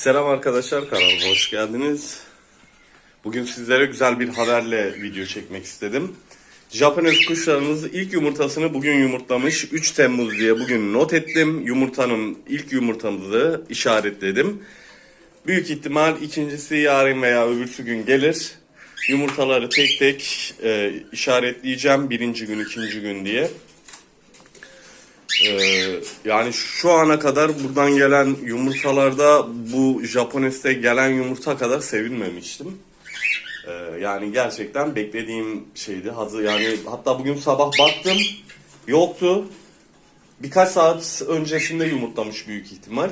Selam arkadaşlar kanalıma hoş geldiniz. Bugün sizlere güzel bir haberle video çekmek istedim. Japones kuşlarımız ilk yumurtasını bugün yumurtlamış. 3 Temmuz diye bugün not ettim. Yumurtanın ilk yumurtamızı işaretledim. Büyük ihtimal ikincisi yarın veya öbürsü gün gelir. Yumurtaları tek tek e, işaretleyeceğim birinci gün ikinci gün diye. Ee, yani şu ana kadar buradan gelen yumurtalarda bu Japones'te gelen yumurta kadar sevinmemiştim. Ee, yani gerçekten beklediğim şeydi. Hazır yani hatta bugün sabah baktım yoktu. Birkaç saat öncesinde yumurtlamış büyük ihtimal.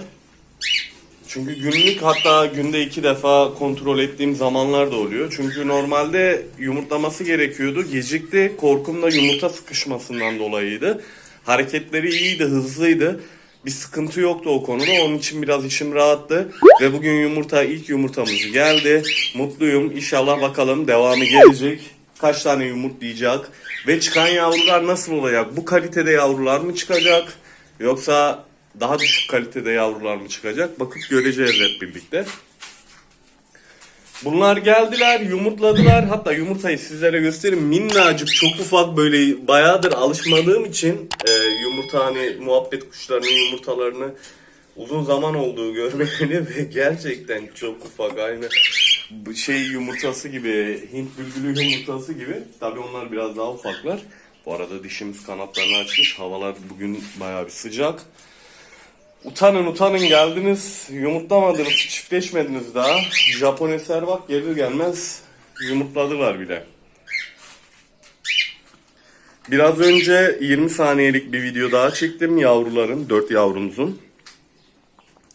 Çünkü günlük hatta günde iki defa kontrol ettiğim zamanlar da oluyor. Çünkü normalde yumurtlaması gerekiyordu. Gecikti. Korkum da yumurta sıkışmasından dolayıydı. Hareketleri iyiydi, hızlıydı. Bir sıkıntı yoktu o konuda. Onun için biraz işim rahattı. Ve bugün yumurta, ilk yumurtamız geldi. Mutluyum. İnşallah bakalım devamı gelecek. Kaç tane yumurtlayacak? Ve çıkan yavrular nasıl olacak? Bu kalitede yavrular mı çıkacak? Yoksa daha düşük kalitede yavrular mı çıkacak? Bakıp göreceğiz hep birlikte. Bunlar geldiler, yumurtladılar. Hatta yumurtayı sizlere göstereyim. Minnacık, çok ufak böyle bayağıdır alışmadığım için yumurta hani muhabbet kuşlarının yumurtalarını uzun zaman olduğu görmeyeli ve gerçekten çok ufak aynı şey yumurtası gibi, Hint bülbülü yumurtası gibi. Tabii onlar biraz daha ufaklar. Bu arada dişimiz kanatlarını açmış. Havalar bugün bayağı bir sıcak. Utanın utanın geldiniz, yumurtlamadınız, çiftleşmediniz daha. Japonesler bak gelir gelmez yumurtladılar bile. Biraz önce 20 saniyelik bir video daha çektim yavruların, 4 yavrumuzun.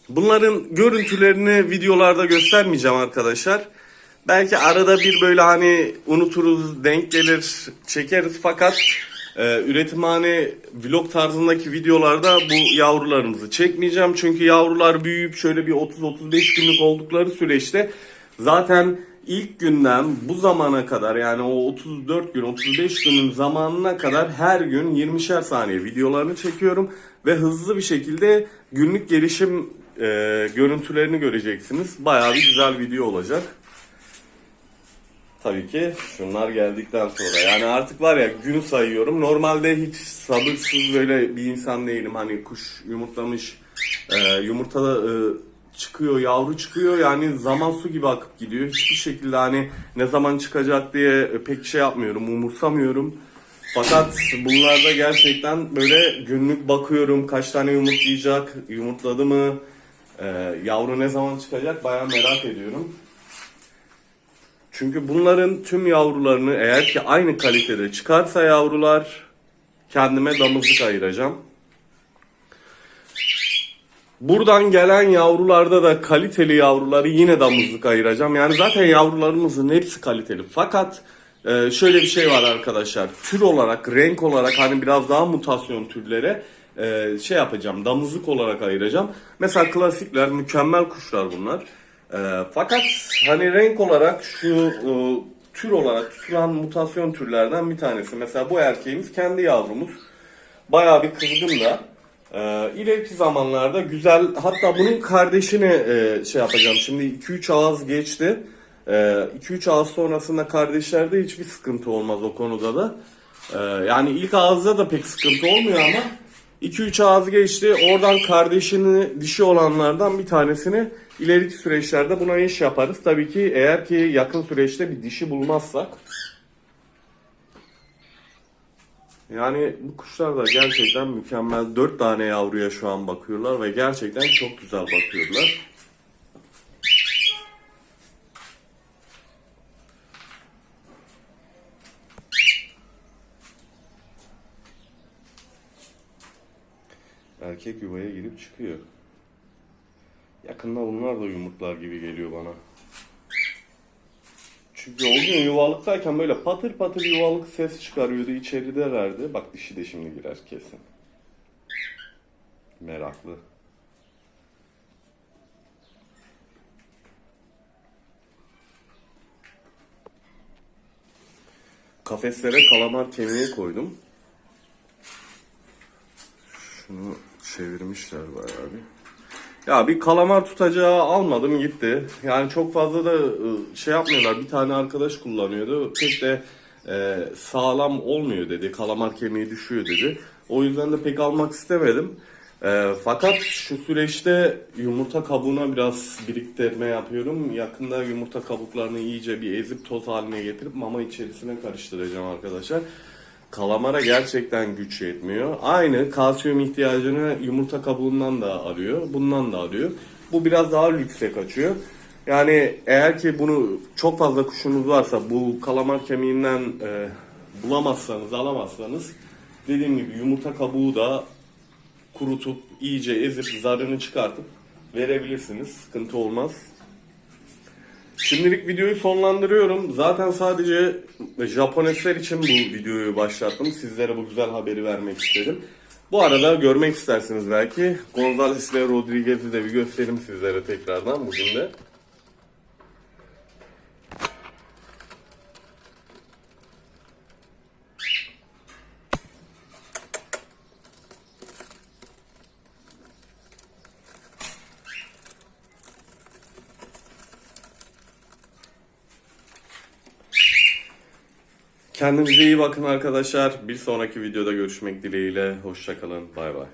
Bunların görüntülerini videolarda göstermeyeceğim arkadaşlar. Belki arada bir böyle hani unuturuz, denk gelir, çekeriz fakat e, üretimhane vlog tarzındaki videolarda bu yavrularımızı çekmeyeceğim. Çünkü yavrular büyüyüp şöyle bir 30-35 günlük oldukları süreçte zaten ilk günden bu zamana kadar yani o 34 gün 35 günün zamanına kadar her gün 20'şer saniye videolarını çekiyorum ve hızlı bir şekilde günlük gelişim e, görüntülerini göreceksiniz. Bayağı bir güzel video olacak. Tabii ki şunlar geldikten sonra. Yani artık var ya gün sayıyorum. Normalde hiç sabırsız böyle bir insan değilim. Hani kuş yumurtlamış, e, yumurtada e, çıkıyor, yavru çıkıyor. Yani zaman su gibi akıp gidiyor. Hiçbir şekilde hani ne zaman çıkacak diye pek şey yapmıyorum, umursamıyorum. Fakat bunlarda gerçekten böyle günlük bakıyorum kaç tane yumurtlayacak, yumurtladı mı, e, yavru ne zaman çıkacak bayağı merak ediyorum. Çünkü bunların tüm yavrularını eğer ki aynı kalitede çıkarsa yavrular kendime damızlık ayıracağım. Buradan gelen yavrularda da kaliteli yavruları yine damızlık ayıracağım. Yani zaten yavrularımızın hepsi kaliteli. Fakat e, şöyle bir şey var arkadaşlar. Tür olarak, renk olarak hani biraz daha mutasyon türlere e, şey yapacağım. Damızlık olarak ayıracağım. Mesela klasikler, mükemmel kuşlar bunlar. E, fakat hani renk olarak şu tür olarak tutulan mutasyon türlerden bir tanesi. Mesela bu erkeğimiz kendi yavrumuz. Bayağı bir kızgın da. Ee, ileriki zamanlarda güzel hatta bunun kardeşini e, şey yapacağım. Şimdi 2-3 ağız geçti. Ee, 2-3 ağız sonrasında kardeşlerde hiçbir sıkıntı olmaz o konuda da. Ee, yani ilk ağızda da pek sıkıntı olmuyor ama 2-3 ağız geçti. Oradan kardeşini dişi olanlardan bir tanesini ileriki süreçlerde buna iş yaparız. Tabii ki eğer ki yakın süreçte bir dişi bulmazsak. Yani bu kuşlar da gerçekten mükemmel. Dört tane yavruya şu an bakıyorlar ve gerçekten çok güzel bakıyorlar. Erkek yuvaya girip çıkıyor. Yakında bunlar da yumurtlar gibi geliyor bana. Çünkü o gün yuvalıktayken böyle patır patır yuvalık ses çıkarıyordu içeride verdi. Bak dişi de şimdi girer kesin. Meraklı. Kafeslere kalamar kemiği koydum. Şunu çevirmişler bayağı bir. Ya bir kalamar tutacağı almadım gitti. Yani çok fazla da e, şey yapmıyorlar. Bir tane arkadaş kullanıyordu. Pek de e, sağlam olmuyor dedi. Kalamar kemiği düşüyor dedi. O yüzden de pek almak istemedim. E, fakat şu süreçte yumurta kabuğuna biraz biriktirme yapıyorum. Yakında yumurta kabuklarını iyice bir ezip toz haline getirip mama içerisine karıştıracağım arkadaşlar. Kalamara gerçekten güç yetmiyor. Aynı kalsiyum ihtiyacını yumurta kabuğundan da arıyor. Bundan da arıyor. Bu biraz daha lükse kaçıyor. Yani eğer ki bunu çok fazla kuşunuz varsa bu kalamar kemiğinden e, bulamazsanız, alamazsanız dediğim gibi yumurta kabuğu da kurutup iyice ezip zarını çıkartıp verebilirsiniz. Sıkıntı olmaz. Şimdilik videoyu sonlandırıyorum. Zaten sadece Japonesler için bu videoyu başlattım. Sizlere bu güzel haberi vermek istedim. Bu arada görmek istersiniz belki. Gonzales ve Rodriguez'i de bir göstereyim sizlere tekrardan bugün de. Kendinize iyi bakın arkadaşlar. Bir sonraki videoda görüşmek dileğiyle. Hoşçakalın. Bay bay.